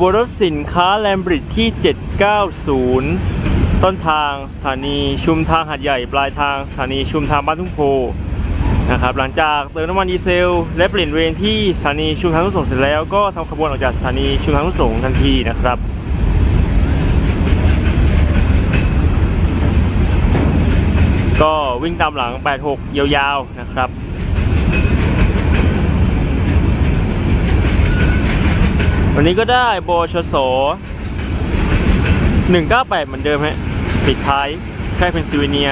บวนรถสินค้าแลมบริดที่ 790 ต้นทางสถานีชุมทางหัดใหญ่ปลายทางสถานีชุมทางบ้านทุ่งโพนะครับหลังจากเติมน้ำมันดีเซล และเปลี่ยนเวรที่สถานีชุมทางทุ่งสงเสร็จแล้วก็ทำขบวนออกจากสถานีชุมทางทุ่งสงทันทีนะครับก็วิ่งตามหลัง 86 ยาวๆ นะครับ วันนี้ก็ได้โบชโส198 เหมือนเดิมฮะปิดท้ายแค่เป็นซิลเวเนีย